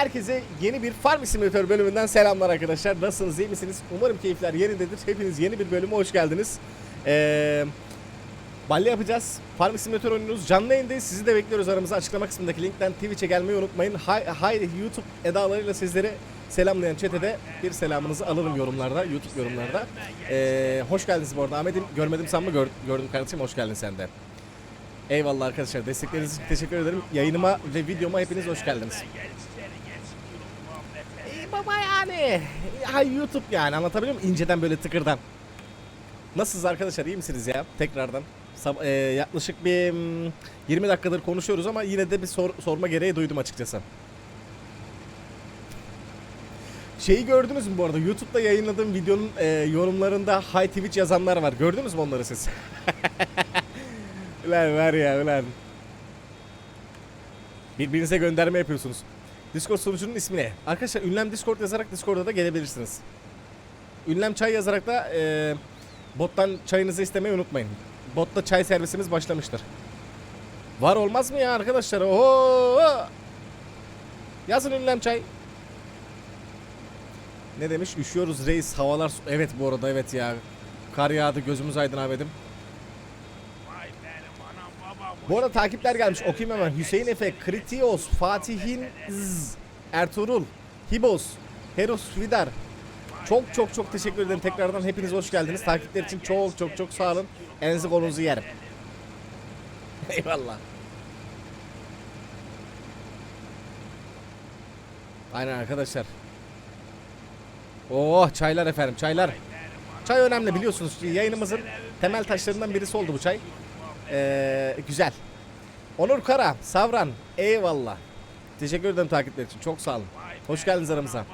Herkese yeni bir Farm Simulator bölümünden selamlar arkadaşlar. Nasılsınız, iyi misiniz? Umarım keyifler yerindedir. Hepiniz yeni bir bölüme hoş geldiniz. Ee, Balle yapacağız. Farm Simulator oynuyoruz. Canlı yayındayız. Sizi de bekliyoruz aramıza. Açıklama kısmındaki linkten Twitch'e gelmeyi unutmayın. Hay, hay YouTube edalarıyla sizleri selamlayan çetede bir selamınızı alırım yorumlarda, YouTube yorumlarda. Ee, hoş geldiniz bu arada. Ahmet'im görmedim sanma gör, gördüm kardeşim. Hoş geldin sen de. Eyvallah arkadaşlar. Destekleriniz için teşekkür ederim. Yayınıma ve videoma hepiniz hoş geldiniz. Baba yani. Ha YouTube yani anlatabiliyor muyum? İnceden böyle tıkırdan. Nasılsınız arkadaşlar? iyi misiniz ya? Tekrardan. Sab- e, yaklaşık bir mm, 20 dakikadır konuşuyoruz ama yine de bir sor- sorma gereği duydum açıkçası. Şeyi gördünüz mü bu arada? YouTube'da yayınladığım videonun e, yorumlarında Hi Twitch yazanlar var. Gördünüz mü onları siz? ulan var ya ulan. Birbirinize gönderme yapıyorsunuz. Discord sunucunun ismi ne? Arkadaşlar ünlem Discord yazarak Discord'a da gelebilirsiniz. Ünlem çay yazarak da e, bottan çayınızı istemeyi unutmayın. Botta çay servisimiz başlamıştır. Var olmaz mı ya arkadaşlar? Oho! Yazın ünlem çay. Ne demiş? Üşüyoruz reis havalar... Evet bu arada evet ya. Kar yağdı gözümüz aydın abedim. Bu arada takipler gelmiş. Okuyayım hemen. Hüseyin Efe, Kritios, Fatihin Z, Ertuğrul, Hibos, Heros Vidar. Çok çok çok teşekkür ederim. Tekrardan hepiniz hoş geldiniz. Takipler için çok çok çok sağ olun. Elinizi kolunuzu yerim. Eyvallah. Aynen arkadaşlar. Oh çaylar efendim çaylar. Çay önemli biliyorsunuz. Yayınımızın temel taşlarından birisi oldu bu çay. Ee, güzel. Onur Kara, Savran, eyvallah. Teşekkür ederim takipler için. Çok sağ olun. Hoş geldiniz aramıza.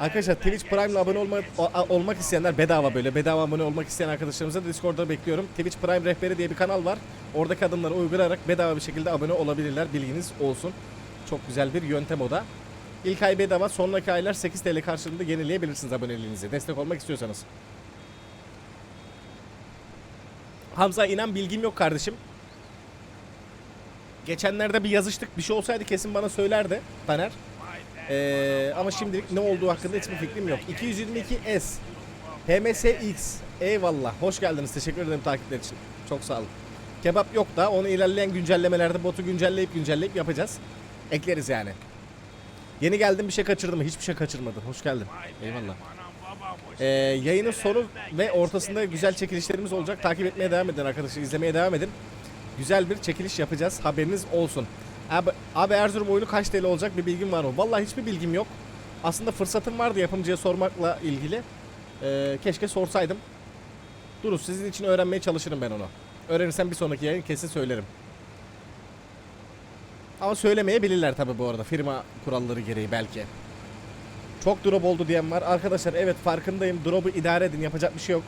Arkadaşlar Twitch Prime'la abone olma, olmak isteyenler bedava böyle bedava abone olmak isteyen arkadaşlarımıza da Discord'da bekliyorum. Twitch Prime rehberi diye bir kanal var. Oradaki adımları uygulayarak bedava bir şekilde abone olabilirler. Bilginiz olsun. Çok güzel bir yöntem o da. İlk ay bedava, sonraki aylar 8 TL karşılığında yenileyebilirsiniz aboneliğinizi. Destek olmak istiyorsanız. Hamza inan bilgim yok kardeşim. Geçenlerde bir yazıştık. Bir şey olsaydı kesin bana söylerdi Taner. Ee, ama şimdilik ne olduğu hakkında hiçbir fikrim yok. 222S HMSX Eyvallah. Hoş geldiniz. Teşekkür ederim takipler için. Çok sağ olun. Kebap yok da onu ilerleyen güncellemelerde botu güncelleyip güncelleyip yapacağız. Ekleriz yani. Yeni geldim bir şey kaçırdım mı? Hiçbir şey kaçırmadın. Hoş geldin. Eyvallah. Ee, yayının sonu ve ortasında güzel çekilişlerimiz olacak. Takip etmeye devam edin arkadaşlar. izlemeye devam edin. Güzel bir çekiliş yapacağız. Haberiniz olsun. Abi, abi Erzurum oyunu kaç TL olacak bir bilgim var mı? Vallahi hiçbir bilgim yok. Aslında fırsatım vardı yapımcıya sormakla ilgili. Ee, keşke sorsaydım. Durun sizin için öğrenmeye çalışırım ben onu. Öğrenirsem bir sonraki yayın kesin söylerim. Ama söylemeyebilirler tabi bu arada firma kuralları gereği belki. Çok drop oldu diyen var. Arkadaşlar evet farkındayım. Drop'u idare edin. Yapacak bir şey yok.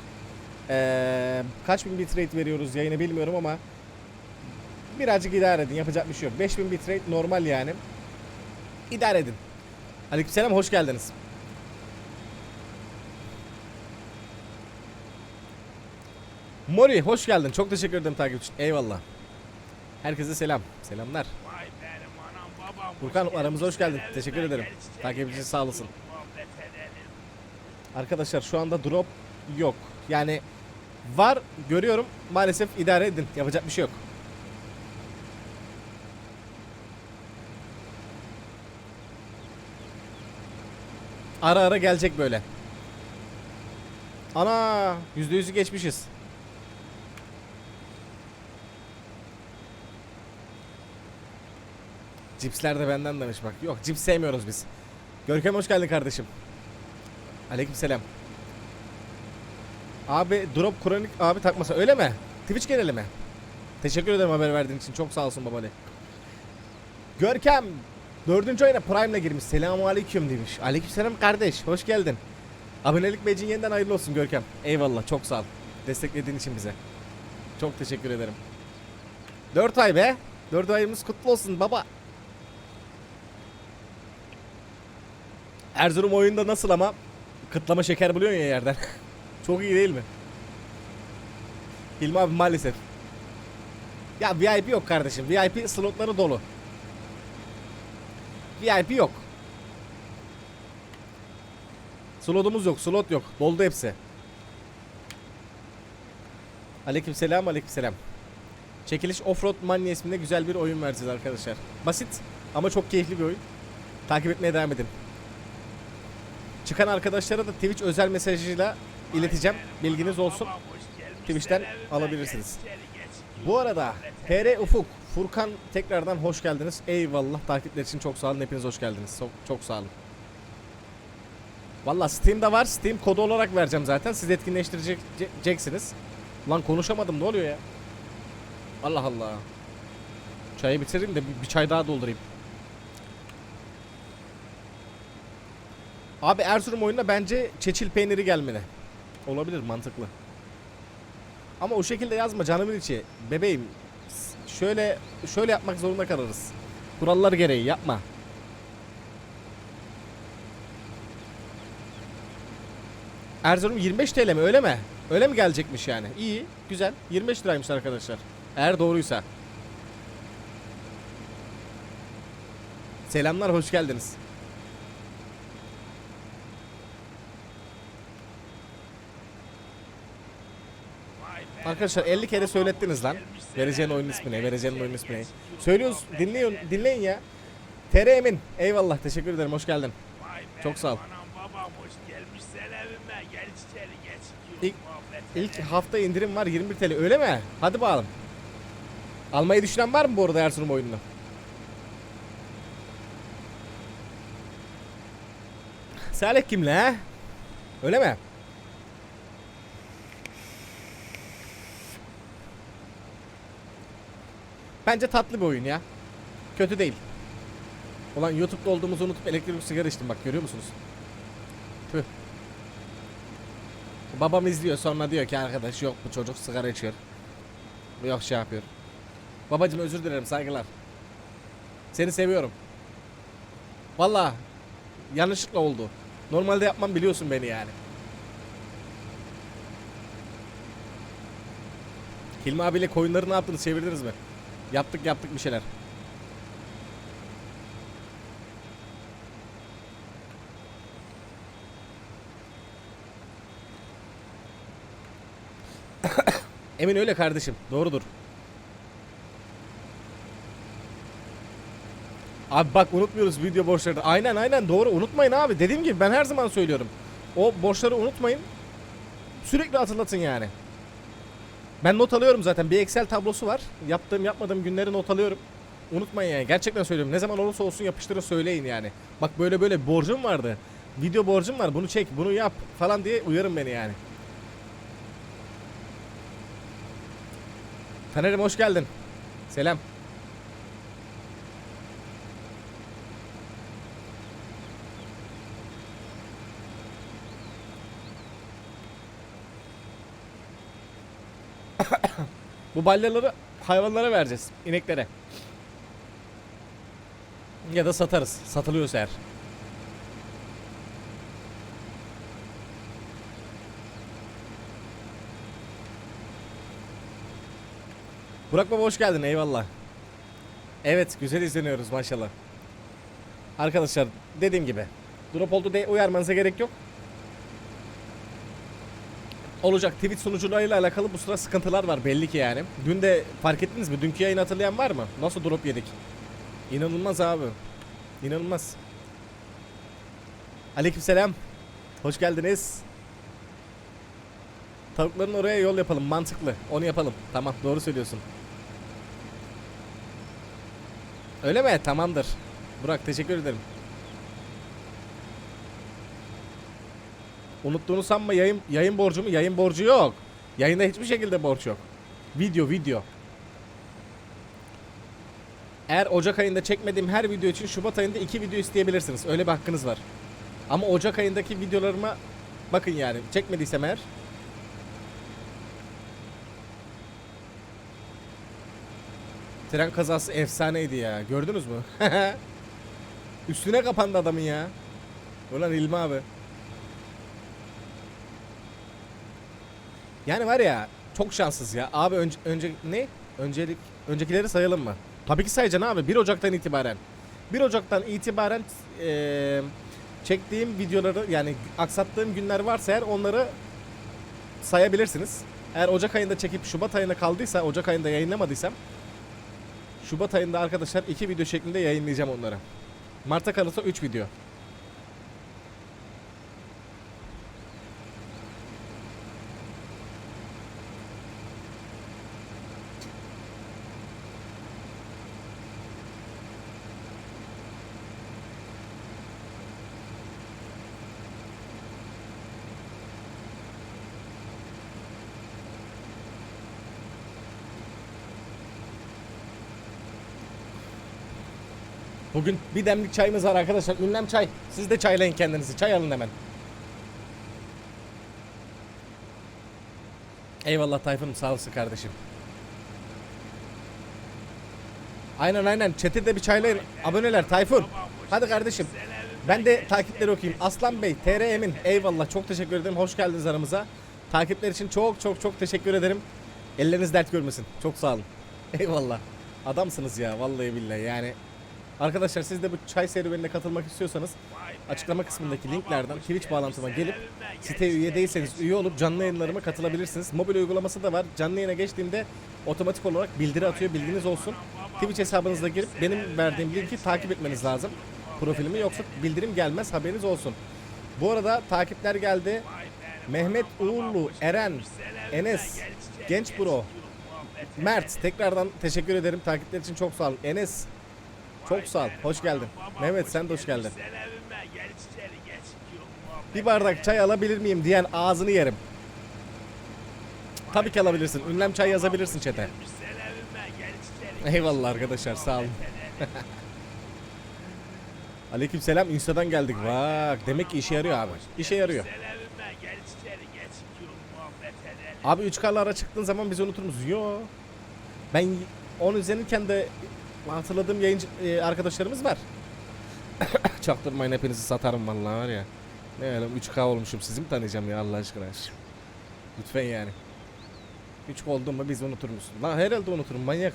Ee, kaç bin bitrate veriyoruz yayını bilmiyorum ama birazcık idare edin. Yapacak bir şey yok. 5000 bitrate normal yani. İdare edin. Aleykümselam hoş geldiniz. Mori hoş geldin. Çok teşekkür ederim takip için. Eyvallah. Herkese selam. Selamlar. Furkan aramıza hoş geldin. Teşekkür ederim. Takip için sağ olasın. Arkadaşlar şu anda drop yok. Yani var görüyorum. Maalesef idare edin. Yapacak bir şey yok. Ara ara gelecek böyle. Ana yüzde yüzü geçmişiz. Cipsler de benden demiş bak. Yok cips sevmiyoruz biz. Görkem hoş geldin kardeşim. Aleykümselam. Abi drop kronik abi takmasa öyle mi? Twitch geneli mi? Teşekkür ederim haber verdiğin için. Çok sağ olsun babali. Görkem dördüncü ayına Prime'le girmiş. Selamun aleyküm demiş. Aleykümselam kardeş. Hoş geldin. Abonelik becin yeniden hayırlı olsun Görkem. Eyvallah çok sağ ol. Desteklediğin için bize. Çok teşekkür ederim. 4 ay be. 4 ayımız kutlu olsun baba. Erzurum oyunda nasıl ama kıtlama şeker buluyorsun ya yerden. Çok iyi değil mi? Hilmi abi maalesef. Ya VIP yok kardeşim. VIP slotları dolu. VIP yok. Slotumuz yok, slot yok. Doldu hepsi. Aleykümselam, aleykümselam. Çekiliş Offroad Mania isminde güzel bir oyun vereceğiz arkadaşlar. Basit ama çok keyifli bir oyun. Takip etmeye devam edin. Çıkan arkadaşlara da Twitch özel mesajıyla ileteceğim. Bilginiz olsun. Twitch'ten alabilirsiniz. Bu arada TR Ufuk, Furkan tekrardan hoş geldiniz. Eyvallah takipler için çok sağ olun. Hepiniz hoş geldiniz. Çok, çok sağ olun. Valla Steam'de var. Steam kodu olarak vereceğim zaten. Siz etkinleştireceksiniz. Lan konuşamadım ne oluyor ya? Allah Allah. Çayı bitireyim de bir, bir çay daha doldurayım. Abi Erzurum oyununa bence çeçil peyniri gelmeli. Olabilir mantıklı. Ama o şekilde yazma canımın içi. Bebeğim şöyle şöyle yapmak zorunda kalırız. Kurallar gereği yapma. Erzurum 25 TL mi öyle mi? Öyle mi gelecekmiş yani? İyi, güzel. 25 liraymış arkadaşlar. Eğer doğruysa. Selamlar, hoş geldiniz. Arkadaşlar 50 kere söylettiniz lan. Vereceğin oyun ismi ne? Vereceğin oyun ismi ne? Söylüyoruz, dinleyin, dinleyin ya. TR Emin, eyvallah, teşekkür ederim, hoş geldin. Çok sağ ol. İlk- İlk hafta indirim var 21 TL, öyle mi? Hadi bakalım. Almayı düşünen var mı bu arada Erzurum oyununu? Salih kimle? Öyle mi? Bence tatlı bir oyun ya. Kötü değil. Ulan YouTube'da olduğumuzu unutup elektrikli sigara içtim bak görüyor musunuz? Tüh. Babam izliyor sonra diyor ki arkadaş yok bu çocuk sigara içiyor. Yok şey yapıyor. Babacım özür dilerim saygılar. Seni seviyorum. Valla yanlışlıkla oldu. Normalde yapmam biliyorsun beni yani. Hilmi abiyle koyunları ne yaptınız çevirdiniz mi? Yaptık yaptık bir şeyler. Emin öyle kardeşim. Doğrudur. Abi bak unutmuyoruz video borçlarını. Aynen aynen doğru unutmayın abi. Dediğim gibi ben her zaman söylüyorum. O borçları unutmayın. Sürekli hatırlatın yani. Ben not alıyorum zaten. Bir Excel tablosu var. Yaptığım yapmadığım günleri not alıyorum. Unutmayın yani. Gerçekten söylüyorum. Ne zaman olursa olsun yapıştırın söyleyin yani. Bak böyle böyle borcum vardı. Video borcum var. Bunu çek, bunu yap falan diye uyarın beni yani. Taner'im hoş geldin. Selam. Bu balyaları hayvanlara vereceğiz. ineklere. Ya da satarız. Satılıyorsa eğer. Burak Baba hoş geldin eyvallah. Evet güzel izleniyoruz maşallah. Arkadaşlar dediğim gibi drop oldu diye uyarmanıza gerek yok. Olacak Twitch sunucularıyla alakalı bu sıra sıkıntılar var belli ki yani. Dün de fark ettiniz mi? Dünkü yayını hatırlayan var mı? Nasıl drop yedik? İnanılmaz abi. İnanılmaz. Aleykümselam. Hoş geldiniz. Tavukların oraya yol yapalım mantıklı. Onu yapalım. Tamam doğru söylüyorsun. Öyle mi? Tamamdır. Burak teşekkür ederim. Unuttuğunu sanma yayın yayın borcu mu? Yayın borcu yok. Yayında hiçbir şekilde borç yok. Video video. Eğer Ocak ayında çekmediğim her video için Şubat ayında iki video isteyebilirsiniz. Öyle bir hakkınız var. Ama Ocak ayındaki videolarıma bakın yani çekmediysem eğer Tren kazası efsaneydi ya. Gördünüz mü? Üstüne kapandı adamın ya. Ulan İlmi abi. Yani var ya çok şanssız ya. Abi önce, önce ne? Öncelik öncekileri sayalım mı? Tabii ki sayacaksın abi 1 Ocak'tan itibaren. 1 Ocak'tan itibaren eee, çektiğim videoları yani aksattığım günler varsa eğer onları sayabilirsiniz. Eğer Ocak ayında çekip Şubat ayına kaldıysa, Ocak ayında yayınlamadıysam Şubat ayında arkadaşlar iki video şeklinde yayınlayacağım onları. Mart'a kalırsa 3 video. Bugün bir demlik çayımız var arkadaşlar. Ünlem çay. Siz de çaylayın kendinizi. Çay alın hemen. Eyvallah Tayfun'um sağ olasın kardeşim. Aynen aynen. Chat'e de bir çaylayın. Aboneler Tayfun. Hadi kardeşim. Ben de takipleri okuyayım. Aslan Bey, TR Emin. Eyvallah. Çok teşekkür ederim. Hoş geldiniz aramıza. Takipler için çok çok çok teşekkür ederim. Elleriniz dert görmesin. Çok sağ olun. Eyvallah. Adamsınız ya vallahi billahi yani. Arkadaşlar siz de bu çay serüvenine katılmak istiyorsanız açıklama kısmındaki linklerden Twitch bağlantıma gelip siteye üye değilseniz üye olup canlı yayınlarıma katılabilirsiniz. Mobil uygulaması da var. Canlı yayına geçtiğimde otomatik olarak bildiri atıyor. Bilginiz olsun. Twitch hesabınıza girip benim verdiğim linki takip etmeniz lazım. Profilimi yoksa bildirim gelmez haberiniz olsun. Bu arada takipler geldi. Mehmet Uğurlu, Eren, Enes, Genç Bro, Mert tekrardan teşekkür ederim takipler için çok sağ olun. Enes çok sağ ol. Hoş geldin. Mehmet sen de hoş geldin. Bir bardak çay alabilir miyim diyen ağzını yerim. Tabii ki alabilirsin. Ünlem çay yazabilirsin çete. Eyvallah arkadaşlar sağ olun. Aleyküm selam Insta'dan geldik. Bak demek ki işe yarıyor abi. İşe yarıyor. Abi 3K'lara çıktığın zaman bizi unutur musun? Yo. Ben onu izlenirken de hatırladığım yayıncı e, arkadaşlarımız var. Çaktırmayın hepinizi satarım vallahi var ya. Ne öyle 3K olmuşum sizi mi tanıyacağım ya Allah aşkına. Lütfen yani. 3 oldum mu bizi unutur musun? Lan herhalde unuturum manyak.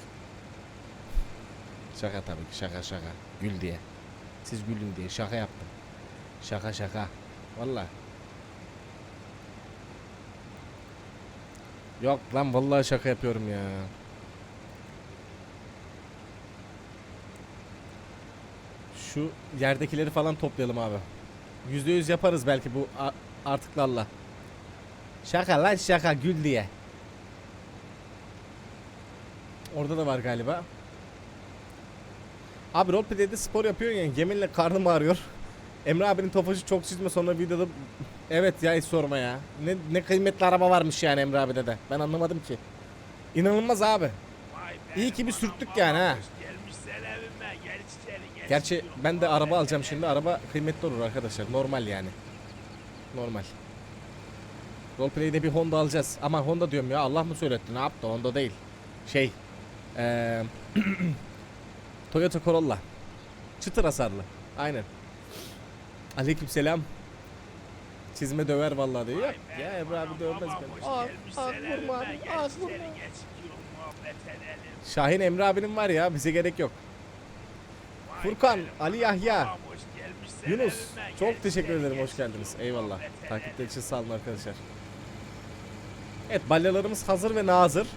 Şaka tabii ki şaka şaka. Gül diye. Siz gülün diye şaka yaptım. Şaka şaka. Vallahi. Yok lan vallahi şaka yapıyorum ya. Şu yerdekileri falan toplayalım abi. Yüzde yüz yaparız belki bu artıklarla. Şaka lan şaka gül diye. Orada da var galiba. Abi roleplay'de spor yapıyorsun ya yeminle karnım ağrıyor. Emre abinin tofaşı çok çizme sonra videoda Evet ya hiç sorma ya. Ne, ne kıymetli araba varmış yani Emre abide de. Ben anlamadım ki. İnanılmaz abi. İyi ki bir sürttük yani ha. hoş Gelmiş sen evime gel içeri geç. Gerçi ben de araba alacağım şimdi. Araba kıymetli olur arkadaşlar. Normal yani. Normal. Roleplay'de bir Honda alacağız. Ama Honda diyorum ya Allah mı söyletti? Ne yaptı? Honda değil. Şey. Eee Toyota Corolla. Çıtır hasarlı. Aynen. Aleykümselam. Çizme döver vallahi diyor. Yok ya Emre abi dövmez beni. Ah, ah vurma abi. Ah vurma. Şahin Emre abinin var ya bize gerek yok. Furkan, Ali Yahya, Yunus çok teşekkür ederim hoş geldiniz. Eyvallah. Takipler için sağ olun arkadaşlar. Evet balyalarımız hazır ve nazır.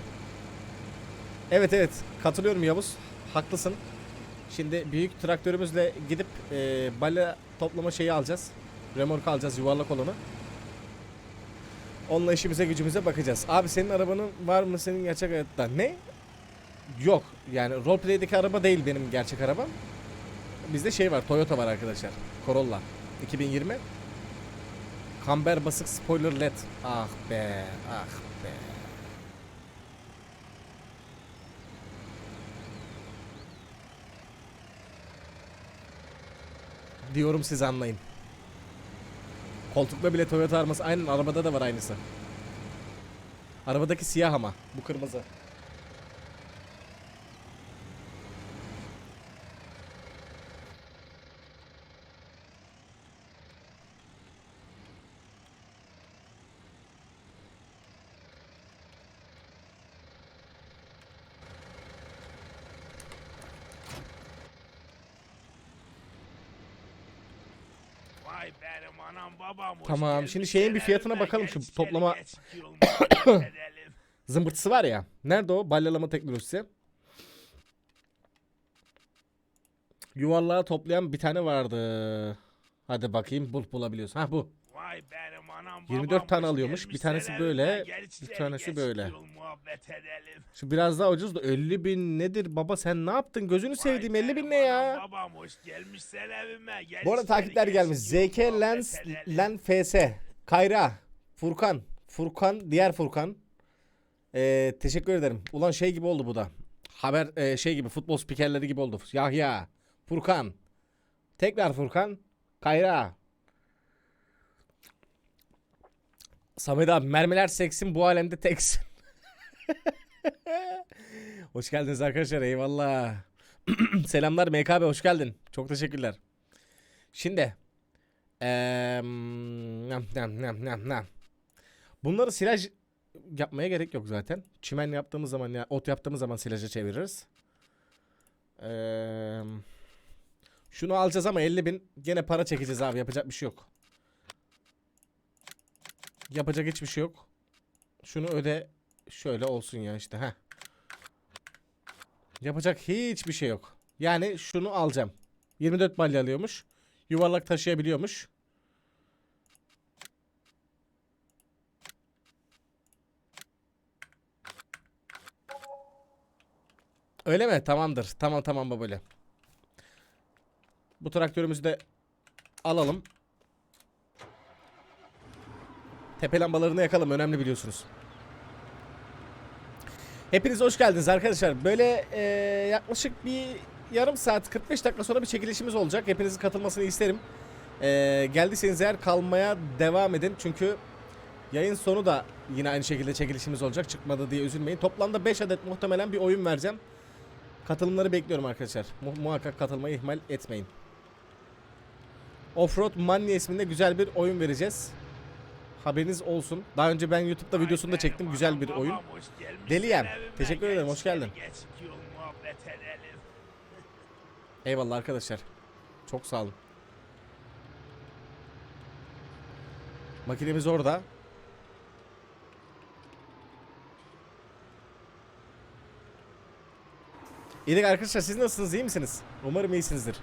Evet evet katılıyorum Yavuz. Haklısın. Şimdi büyük traktörümüzle gidip e, balya toplama şeyi alacağız. Remork alacağız yuvarlak olanı. Onunla işimize gücümüze bakacağız. Abi senin arabanın var mı senin gerçek hayatta? Ne? Yok. Yani roleplay'deki araba değil benim gerçek arabam. Bizde şey var Toyota var arkadaşlar. Corolla 2020. Kamber basık spoiler led. Ah be, ah be. Diyorum siz anlayın. Koltukta bile Toyota arması aynen arabada da var aynısı. Arabadaki siyah ama bu kırmızı. Vay benim anam babam Tamam, şimdi şeyin bir fiyatına bakalım, şu toplama-. Zımbırtısı var ya. Nerede o? Balyalama teknolojisi. Yuvarlığa toplayan bir tane vardı. Hadi bakayım bul bulabiliyorsun. Ha bu. Vay benim anam 24 babam tane alıyormuş. Bir tanesi böyle, bir tanesi böyle. Şu biraz daha ucuz da 50 bin nedir baba sen ne yaptın? Gözünü sevdiğim 50 bin ne ya? Babam hoş gelmişler evime. Gel Bu arada takipler gelmiş. ZK Lens. Len FS Kayra Furkan Furkan diğer Furkan Ee, teşekkür ederim. Ulan şey gibi oldu bu da. Haber e, şey gibi futbol spikerleri gibi oldu. Yahya Furkan Tekrar Furkan Kayra Samet abi mermiler seksin bu alemde teksin. hoş geldiniz arkadaşlar eyvallah. Selamlar MKB hoş geldin. Çok teşekkürler. Şimdi eee, nam, nam, nam, nam, nam. bunları silaj yapmaya gerek yok zaten. Çimen yaptığımız zaman ya ot yaptığımız zaman silaja çeviririz. Eee, şunu alacağız ama 50 bin gene para çekeceğiz abi yapacak bir şey yok. Yapacak hiçbir şey yok. Şunu öde şöyle olsun ya işte ha. Yapacak hiçbir şey yok. Yani şunu alacağım. 24 balya alıyormuş. Yuvarlak taşıyabiliyormuş. Öyle mi? Tamamdır. Tamam tamam babali. Bu traktörümüzü de alalım. Tepe lambalarını yakalım. Önemli biliyorsunuz. Hepiniz hoş geldiniz arkadaşlar. Böyle e, yaklaşık bir yarım saat 45 dakika sonra bir çekilişimiz olacak. Hepinizin katılmasını isterim. E, geldiyseniz eğer kalmaya devam edin. Çünkü yayın sonu da yine aynı şekilde çekilişimiz olacak. Çıkmadı diye üzülmeyin. Toplamda 5 adet muhtemelen bir oyun vereceğim. Katılımları bekliyorum arkadaşlar. Mu- muhakkak katılmayı ihmal etmeyin. Offroad Mania isminde güzel bir oyun vereceğiz. Haberiniz olsun. Daha önce ben YouTube'da videosunu da çektim. Güzel bir oyun. Deliyem. Teşekkür ederim, hoş geldin. Eyvallah arkadaşlar. Çok sağ olun. Makinemiz orada. İyilik arkadaşlar siz nasılsınız iyi misiniz? Umarım iyisinizdir.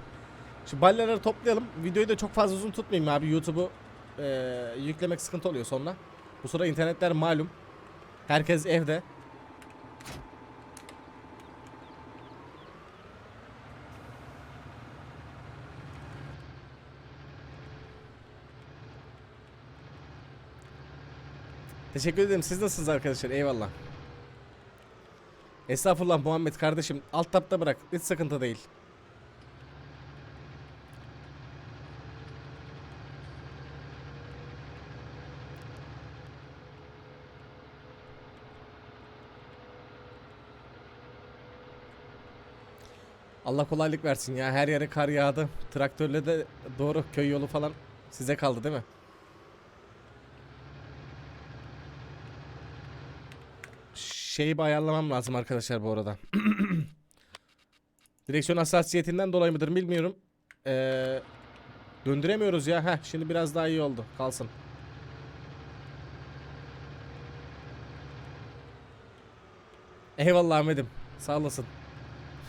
Şu balyaları toplayalım. Videoyu da çok fazla uzun tutmayayım abi. YouTube'u eee, yüklemek sıkıntı oluyor sonra. Bu sıra internetler malum. Herkes evde. Teşekkür ederim. Siz nasılsınız arkadaşlar? Eyvallah. Estağfurullah Muhammed kardeşim. Alt tapta bırak. Hiç sıkıntı değil. Allah kolaylık versin ya. Her yere kar yağdı. Traktörle de doğru köy yolu falan size kaldı değil mi? Şeyi ayarlamam lazım arkadaşlar bu arada. Direksiyon hassasiyetinden dolayı mıdır bilmiyorum. Ee, döndüremiyoruz ya. Heh, şimdi biraz daha iyi oldu. Kalsın. Eyvallah Ahmet'im. Sağ olasın.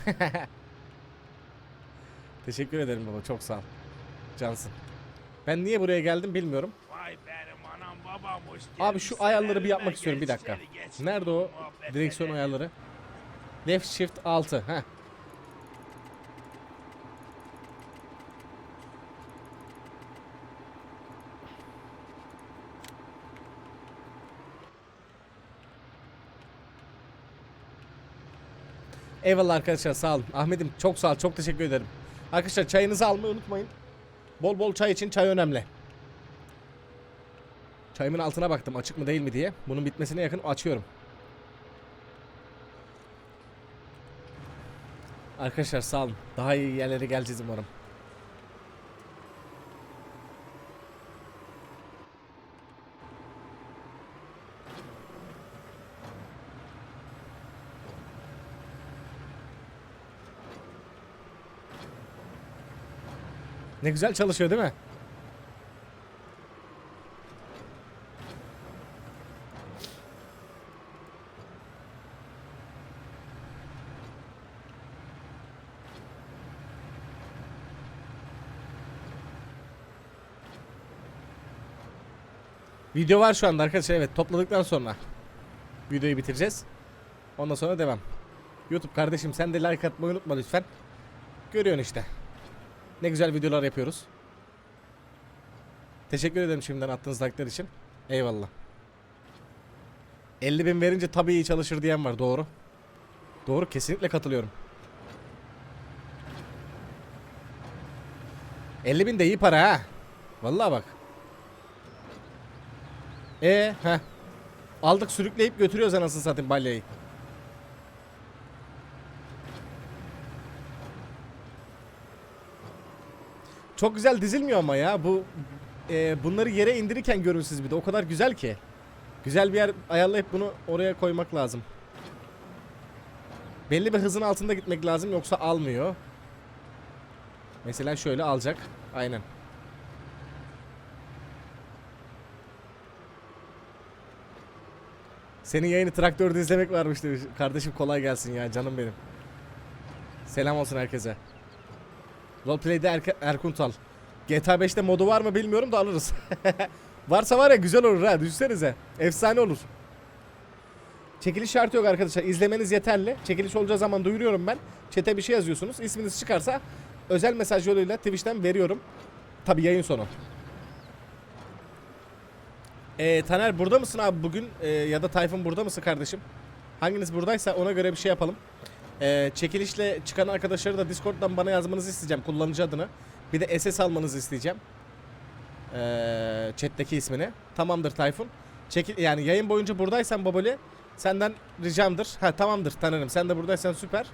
Teşekkür ederim baba. Çok sağ ol. Cansın. Ben niye buraya geldim bilmiyorum. Abi şu ayarları bir yapmak istiyorum bir dakika. Nerede o direksiyon ayarları? Left shift 6. Heh. Eyvallah arkadaşlar sağ olun. Ahmet'im çok sağ ol. Çok teşekkür ederim. Arkadaşlar çayınızı almayı unutmayın. Bol bol çay için çay önemli. Çayımın altına baktım açık mı değil mi diye. Bunun bitmesine yakın açıyorum. Arkadaşlar sağ olun. Daha iyi yerlere geleceğiz umarım. Ne güzel çalışıyor değil mi? Video var şu anda arkadaşlar evet topladıktan sonra videoyu bitireceğiz. Ondan sonra devam. YouTube kardeşim sen de like atmayı unutma lütfen. Görüyorsun işte. Ne güzel videolar yapıyoruz. Teşekkür ederim şimdiden attığınız like'lar için. Eyvallah. 50 bin verince tabii iyi çalışır diyen var doğru. Doğru kesinlikle katılıyorum. 50 bin de iyi para ha. Vallahi bak. E ha. Aldık sürükleyip götürüyoruz anasını satayım balyayı. Çok güzel dizilmiyor ama ya bu e, bunları yere indirirken görün siz bir de o kadar güzel ki. Güzel bir yer ayarlayıp bunu oraya koymak lazım. Belli bir hızın altında gitmek lazım yoksa almıyor. Mesela şöyle alacak. Aynen. Senin yayını traktörde izlemek varmış demiş. Kardeşim kolay gelsin ya canım benim. Selam olsun herkese. Roleplay'de Erke- Erkuntal. GTA 5'te modu var mı bilmiyorum da alırız. Varsa var ya güzel olur ha düşünsenize. Efsane olur. Çekiliş şartı yok arkadaşlar. İzlemeniz yeterli. Çekiliş olacağı zaman duyuruyorum ben. Çete bir şey yazıyorsunuz. İsminiz çıkarsa özel mesaj yoluyla Twitch'ten veriyorum. Tabi yayın sonu. Ee, Taner burada mısın abi bugün? Ee, ya da Tayfun burada mısın kardeşim? Hanginiz buradaysa ona göre bir şey yapalım. Ee, çekilişle çıkan arkadaşları da Discord'dan bana yazmanızı isteyeceğim kullanıcı adını. Bir de SS almanızı isteyeceğim. Ee, chat'teki ismini. Tamamdır Tayfun. Çekil yani yayın boyunca buradaysan Baboli senden ricamdır. Ha tamamdır tanırım. Sen de buradaysan süper.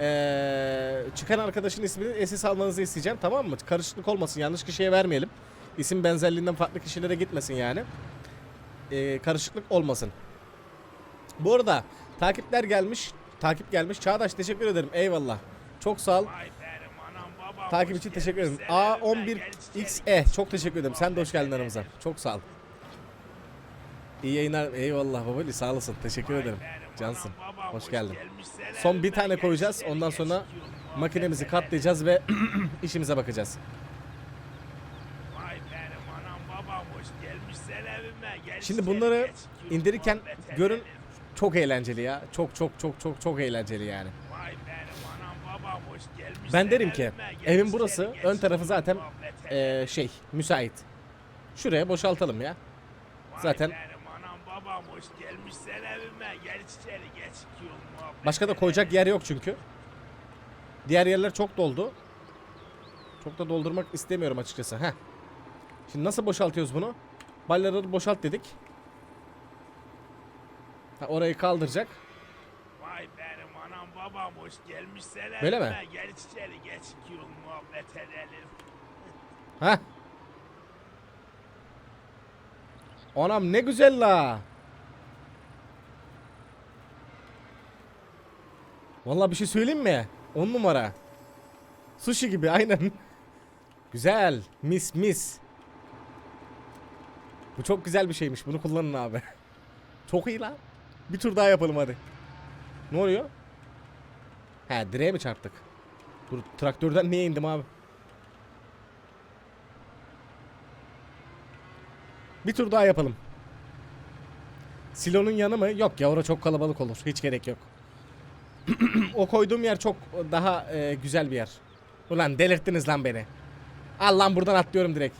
Ee, çıkan arkadaşın ismini SS almanızı isteyeceğim tamam mı? Karışıklık olmasın. Yanlış kişiye vermeyelim. İsim benzerliğinden farklı kişilere gitmesin yani. Ee, karışıklık olmasın. Bu arada takipler gelmiş. Takip gelmiş. Çağdaş teşekkür ederim. Eyvallah. Çok sağ ol. Takip için teşekkür ederim. gelmişsin evime, gel içeri. A11XE çok teşekkür ederim. Sen de hoş geldin aramıza. Çok sağ ol. İyi yayınlar. Eyvallah babali sağ olasın. Teşekkür ederim. Cansın. Hoş geldin. Son bir tane koyacağız. Ondan sonra makinemizi katlayacağız ve işimize bakacağız. Şimdi bunları indirirken görün. Çok eğlenceli ya. Çok çok çok çok çok eğlenceli yani. Ben derim ki evin burası ön tarafı zaten eee, şey müsait. Şuraya boşaltalım ya. Zaten- Başka da koyacak yer yok çünkü. Diğer yerler çok doldu. Çok da doldurmak istemiyorum açıkçası. Heh. Şimdi nasıl boşaltıyoruz bunu? Balyaları boşalt dedik. Ha, orayı kaldıracak. Vay benim anam babam hoş gelmişsin Böyle mi? Gel içeri geç yiyorum muhabbet edelim. Ha? Anam ne güzel la. Vallahi bir şey söyleyeyim mi? 10 numara. Sushi gibi aynen. Güzel. Mis mis. Bu çok güzel bir şeymiş. Bunu kullanın abi. Çok iyi lan. Bir tur daha yapalım hadi. Ne oluyor? He direğe mi çarptık? Dur traktörden niye indim abi? Bir tur daha yapalım. Silonun yanı mı? Yok ya orada çok kalabalık olur. Hiç gerek yok. o koyduğum yer çok daha e, güzel bir yer. Ulan delirttiniz lan beni. Al lan buradan atlıyorum direkt.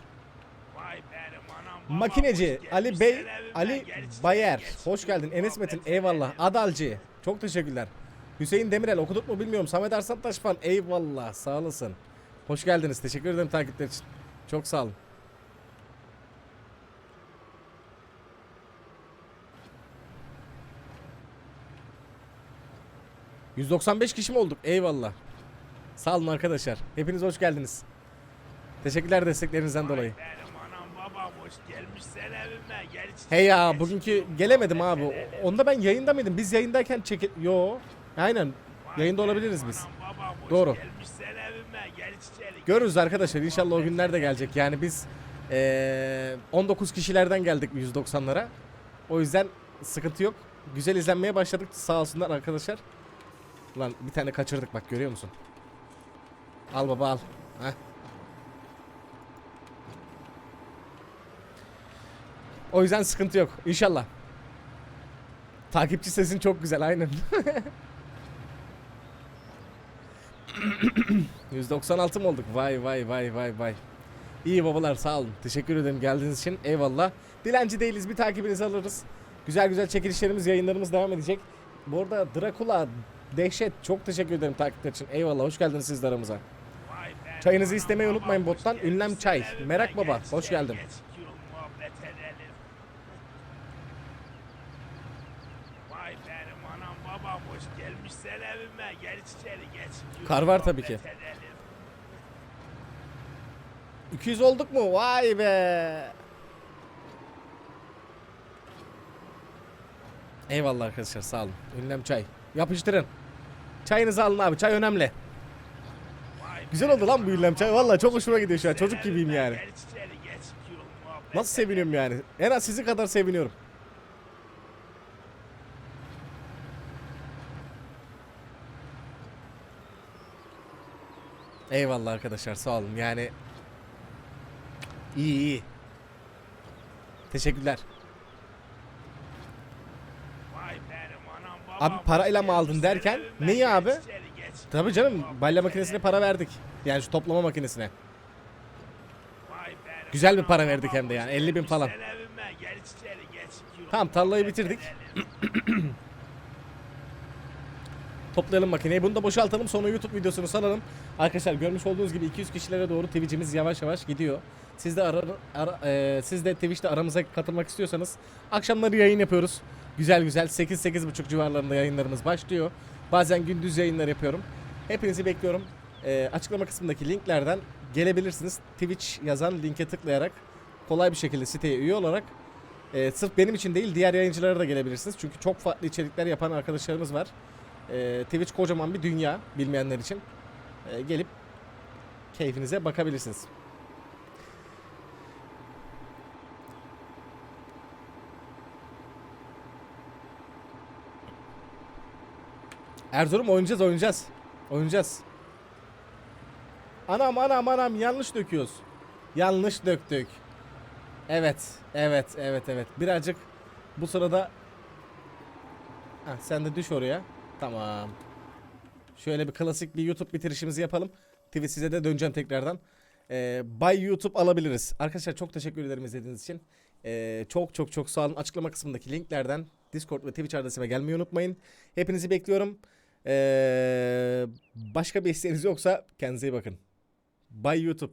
Vay benim anam babam Makineci Ali Bey Ali Bayer hoş geldin Enes Metin eyvallah. Adalcı çok teşekkürler Hüseyin Demirel okuduk mu bilmiyorum Samet Arslantaş falan eyvallah sağ olasın Hoş geldiniz teşekkür ederim takipler için Çok sağ olun ...195 kişi mi olduk? Eyvallah. Sağ olun arkadaşlar. Hepiniz hoş geldiniz. Teşekkürler desteklerinizden dolayı. Vay benim anam babam hoş gelmişsin evime, gel içeri, He ya bugünkü gelemedim abi. Onda ben yayında mıydım? Biz yayındayken çeki... Yo. Aynen. Yayında olabiliriz biz. Doğru. gelmişsin evime, gel içeri, Görürüz arkadaşlar. İnşallah o günler de gelecek. Yani biz eee 19 kişilerden geldik 190'lara. O yüzden sıkıntı yok. Güzel izlenmeye başladık. Sağ olsunlar arkadaşlar. Ulan bir tane kaçırdık bak görüyor musun? Al baba al. Heh. O yüzden sıkıntı yok. İnşallah. Takipçi sesin çok güzel aynen. 196 mı olduk? Vay vay vay vay vay. İyi babalar sağ olun. Teşekkür ederim geldiğiniz için. Eyvallah. Dilenci değiliz bir takibinizi alırız. Güzel güzel çekilişlerimiz yayınlarımız devam edecek. Bu arada Drakula dehşet çok teşekkür ederim takipler için. Eyvallah hoş geldiniz siz de aramıza. Çayınızı istemeyi unutmayın bottan. Ünlem çay. Merak baba, hoş gel, geldin. geç, yürü, muhabbet edelim. Vay benim anam babam hoş gelmişler evime. Gel içeri geç. yürü, Kar var tabii ki. edelim. 200 olduk mu? Vay be. Eyvallah arkadaşlar sağ olun. Ünlem çay. Yapıştırın. Çayınızı alın abi. Çay önemli. Güzel oldu lan bu ünlem çay. Vallahi çok hoş hoşuma gidiyor şu an. Çocuk gibiyim yani. Nasıl seviniyorum yani. En az sizin kadar seviniyorum. Eyvallah arkadaşlar sağ olun. Yani iyi iyi. Teşekkürler. Abi parayla mı aldın derken neyi abi? Tabii canım balya makinesine para verdik. Yani şu toplama makinesine. Güzel bir para verdik hem de yani, 50 bin falan. Tamam, tarlayı bitirdik. Toplayalım makineyi. Bunu da boşaltalım. Sonra YouTube videosunu salalım. Arkadaşlar görmüş olduğunuz gibi 200 kişilere doğru Twitch'imiz yavaş yavaş gidiyor. Siz de ara, ara- e, siz de Twitch'te aramıza katılmak istiyorsanız akşamları yayın yapıyoruz. Güzel güzel 8-8.30 civarlarında yayınlarımız başlıyor. Bazen gündüz yayınlar yapıyorum. Hepinizi bekliyorum. E, açıklama kısmındaki linklerden gelebilirsiniz. Twitch yazan linke tıklayarak kolay bir şekilde siteye üye olarak e, sırf benim için değil diğer yayıncılara da gelebilirsiniz. Çünkü çok farklı içerikler yapan arkadaşlarımız var. Ee, Twitch kocaman bir dünya bilmeyenler için. Ee, gelip keyfinize bakabilirsiniz. Erzurum oynayacağız oynayacağız. Oynayacağız. Anam anam anam yanlış döküyoruz. Yanlış döktük. Evet, evet, evet, evet. Birazcık bu sırada Heh, sen de düş oraya. Tamam. Şöyle bir klasik bir YouTube bitirişimizi yapalım. TV size de döneceğim tekrardan. Ee, Bay YouTube alabiliriz. Arkadaşlar çok teşekkür ederim izlediğiniz için. Ee, çok çok çok sağ olun. Açıklama kısmındaki linklerden Discord ve Twitch adresime gelmeyi unutmayın. Hepinizi bekliyorum. Ee, başka bir isteğiniz yoksa kendinize iyi bakın. Bay YouTube.